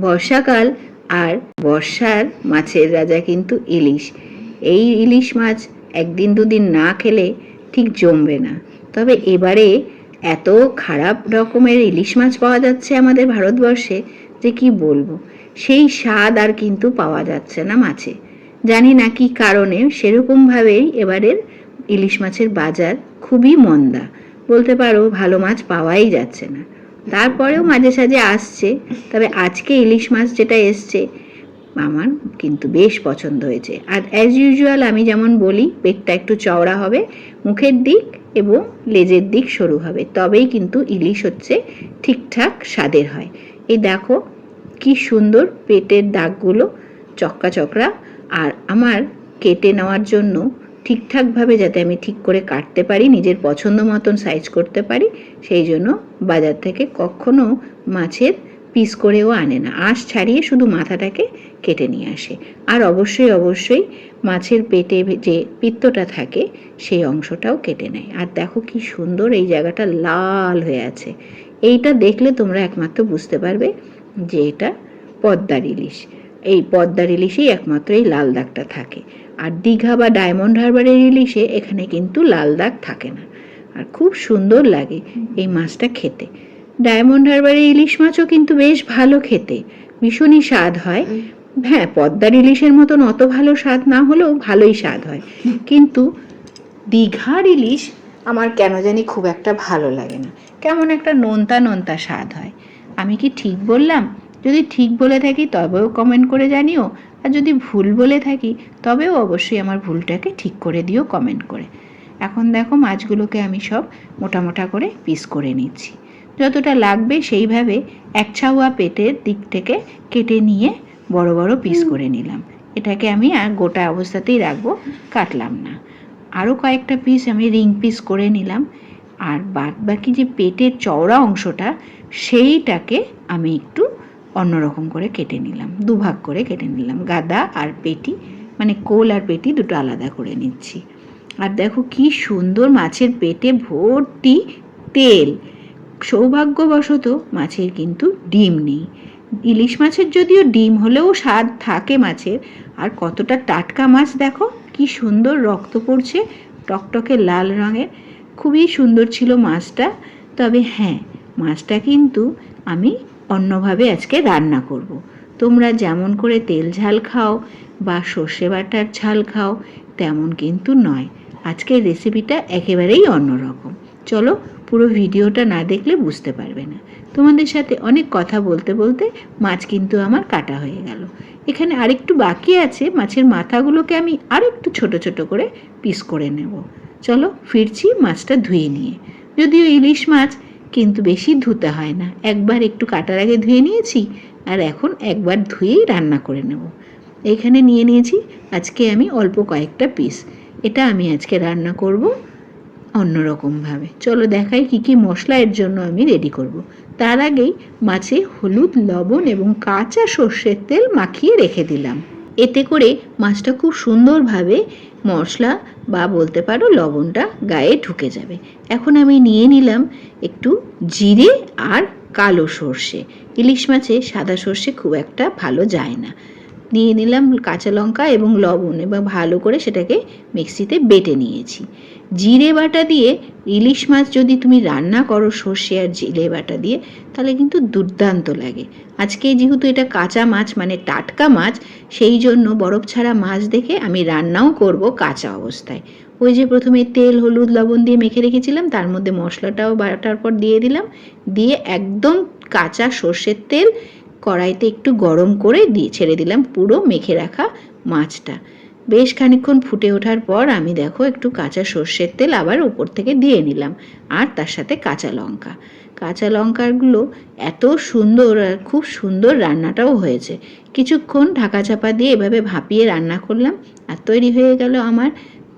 বর্ষাকাল আর বর্ষার মাছের রাজা কিন্তু ইলিশ। এই ইলিশ মাছ একদিন দুদিন না খেলে ঠিক জমবে না। তবে এবারে এত খারাপ রকমের ইলিশ মাছ পাওয়া যাচ্ছে আমাদের ভারতবর্ষে যে কি বলব? সেই স্বাদ আর কিন্তু পাওয়া যাচ্ছে না মাছে। জানি না কি কারণে সেরকমভাবেই এবারের ইলিশ মাছের বাজার খুবই মন্দা। বলতে পারো ভালো মাছ পাওয়াই যাচ্ছে না। তারপরেও মাঝে সাঝে আসছে, তবে আজকে ইলিশ মাছ যেটা এসছে, আমার কিন্তু বেশ পছন্দ হয়েছে। আর অ্যাজ ইউজুয়াল আমি যেমন বলি, পেটটা একটু চওড়া হবে, মুখের দিক এবং লেজের দিক সরু হবে, তবেই কিন্তু ইলিশ হচ্ছে ঠিকঠাক স্বাদের হয়। এই দেখো, কি সুন্দর পেটের দাগগুলো চক্কা চকরা, আর আমার কেটে নেওয়ার জন্য ঠিকঠাকভাবে যাতে আমি ঠিক করে কাটতে পারি, নিজের পছন্দ মতন সাইজ করতে পারি, সেই জন্য বাজার থেকে কখনো মাছের পিস করেও আনে না। আঁশ ছাড়িয়ে শুধু মাথাটাকে কেটে নিয়ে আসে। আর অবশ্যই অবশ্যই মাছের পেটে যে পিত্তটা থাকে, সেই অংশটাও কেটে নেয়। আর দেখো কি সুন্দর এই জায়গাটা লাল হয়ে আছে। এইটা দেখলে তোমরা একমাত্র বুঝতে পারবে যে এটা পদ্মার ইলিশ। এই পদ্মার ইলিশেই একমাত্র এই লাল দাগটা থাকে। আর দীঘা বা ডায়মন্ড হারবারের ইলিশে এখানে কিন্তু লাল দাগ থাকে না। আর খুব সুন্দর লাগে এই মাছটা খেতে। ডায়মন্ড হারবারের ইলিশ মাছও কিন্তু বেশ ভালো খেতে। ভীষণই স্বাদ হয়। হ্যাঁ পদ্মার ইলিশের মতন অত ভালো স্বাদ না হলেও ভালোই স্বাদ হয়। কিন্তু দীঘার ইলিশ আমার কেন জানি খুব একটা ভালো লাগে না। কেমন একটা নোনতা নোনতা স্বাদ হয়। আমি কি ঠিক বললাম? যদি ঠিক বলে থাকি তবেও কমেন্ট করে জানিও আর যদি ভুল বলে থাকি তবেও অবশ্যই আমার ভুলটাকে ঠিক করে দিও কমেন্ট করে। এখন দেখো মাছগুলোকে আমি সব মোটা মোটা করে পিস করে নিচ্ছি। যতটা লাগবে সেইভাবে এক ছাউয়া পেটের দিক থেকে কেটে নিয়ে বড় বড় পিস করে নিলাম। এটাকে আমি আর গোটা অবস্থাতেই রাখব কাটলাম না। আরও কয়েকটা পিস আমি রিং পিস করে নিলাম আর বাদ বাকি যে পেটের চওড়া অংশটা সেইটাকে আমি একটু অন্যরকম করে কেটে নিলাম, দুভাগ করে কেটে নিলাম। গাদা আর পেটি মানে কোল আর পেটি দুটো আলাদা করে নিচ্ছি। আর দেখো কি সুন্দর মাছের পেটে ভর্তি তেল। সৌভাগ্যবশত মাছের কিন্তু ডিম নেই। ইলিশ মাছের যদিও ডিম হলেও স্বাদ থাকে মাছের, আর কতটা টাটকা মাছ দেখো, কি সুন্দর রক্ত পড়ছে, টকটকে লাল রঙের। খুবই সুন্দর ছিল মাছটা, তবে হ্যাঁ মাছটা কিন্তু আমি অন্যভাবে আজকে রান্না করব। তোমরা যেমন করে তেল ঝাল খাও বা সর্ষে বাটার ঝাল খাও, তেমন কিন্তু নয়। আজকের রেসিপিটা একেবারেই অন্যরকম। চলো পুরো ভিডিওটা না দেখলে বুঝতে পারবে না। তোমাদের সাথে অনেক কথা বলতে বলতে মাছ কিন্তু আমার কাটা হয়ে গেল। এখানে আরেকটু বাকি আছে, মাছের মাথাগুলোকে আমি আরেকটু ছোট ছোট করে পিস করে নেব। চলো ফিরছি মাছটা ধুয়ে নিয়ে। যদিও ইলিশ মাছ কিন্তু বেশি ধুতে হয় না। একবার একটু কাটার আগে ধুয়ে নিয়েছি আর এখন একবার ধুয়েই রান্না করে নেব। এখানে নিয়ে নিয়েছি আজকে আমি অল্প কয়েকটা পিস এটা আমি আজকে রান্না করব অন্যরকমভাবে। চলো দেখাই কি কি মশলা এর জন্য আমি রেডি করব। তার আগেই মাছে হলুদ, লবণ এবং কাঁচা সর্ষের তেল মাখিয়ে রেখে দিলাম। এতে করে মাছটা খুব সুন্দরভাবে মশলা বা বলতে পারো লবণটা গায়ে ঢুকে যাবে। এখন আমি নিয়ে নিলাম একটু জিরে আর কালো সর্ষে। ইলিশ মাছে সাদা সর্ষে খুব একটা ভালো যায় না। নিয়ে নিলাম কাঁচা লঙ্কা এবং লবণ এবং ভালো করে সেটাকে মিক্সিতে বেটে নিয়েছি। জিরে বাটা দিয়ে ইলিশ মাছ যদি তুমি রান্না করো সর্ষে আর জিরে বাটা দিয়ে, তাহলে কিন্তু দুর্দান্ত লাগে। আজকে যেহেতু এটা কাঁচা মাছ মানে টাটকা মাছ, সেই জন্য বরফ ছাড়া মাছ দেখে আমি রান্নাও করব কাঁচা অবস্থায়। ওই যে প্রথমে তেল, হলুদ, লবণ দিয়ে মেখে রেখেছিলাম, তার মধ্যে মশলাটাও বাটার পর দিয়ে দিলাম। দিয়ে একদম কাঁচা সর্ষের তেল কড়াইতে একটু গরম করে দিয়ে ছেড়ে দিলাম পুরো মেখে রাখা মাছটা। বেশ খানিক্ষণ ফুটে ওঠার পর আমি দেখো একটু কাঁচা সর্ষের তেল আবার উপর থেকে দিয়ে নিলাম আর তার সাথে কাঁচা লঙ্কা। কাঁচা লঙ্কাগুলো এত সুন্দর আর খুব সুন্দর রান্নাটাও হয়েছে। কিছুক্ষণ ঢাকা চাপা দিয়ে এভাবে ভাপিয়ে রান্না করলাম আর তৈরি হয়ে গেল আমার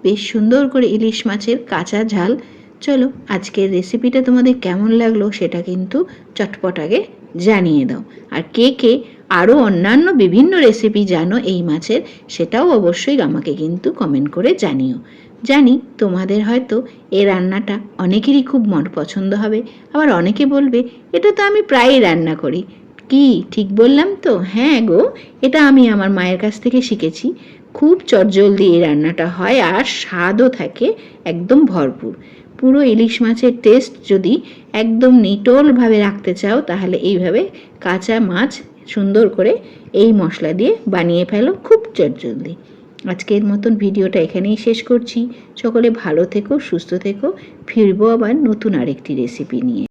বেশ সুন্দর করে ইলিশ মাছের কাঁচা ঝাল চলো, আজকের রেসিপিটা তোমাদের কেমন লাগল সেটা কিন্তু চটপট আগে জানিয়ে দাও। আর কে কে আরও অন্যান্য বিভিন্ন রেসিপি জানো এই মাছের, সেটাও অবশ্যই আমাকে কিন্তু কমেন্ট করে জানিও। জানি তোমাদের হয়তো এ রান্নাটা অনেকেরই খুব মন পছন্দ হবে, আবার অনেকে বলবে, এটা তো আমি প্রায়ই রান্না করি। কি, ঠিক বললাম তো? হ্যাঁ গো, এটা আমি আমার মায়ের কাছ থেকে শিখেছি। খুব চটজলদি এই রান্নাটা হয় আর স্বাদও থাকে একদম ভরপুর। পুরো ইলিশ মাছের টেস্ট যদি একদম নিটোলভাবে রাখতে চাও, তাহলে এইভাবে কাঁচা মাছ সুন্দর করে এই মশলা দিয়ে বানিয়ে ফেলো খুব চটজলদি। আজকের মতন ভিডিওটা এখানেই শেষ করছি। সকলে ভালো থেকো, সুস্থ থেকো। ফিরবো আবার নতুন আরেকটি রেসিপি নিয়ে।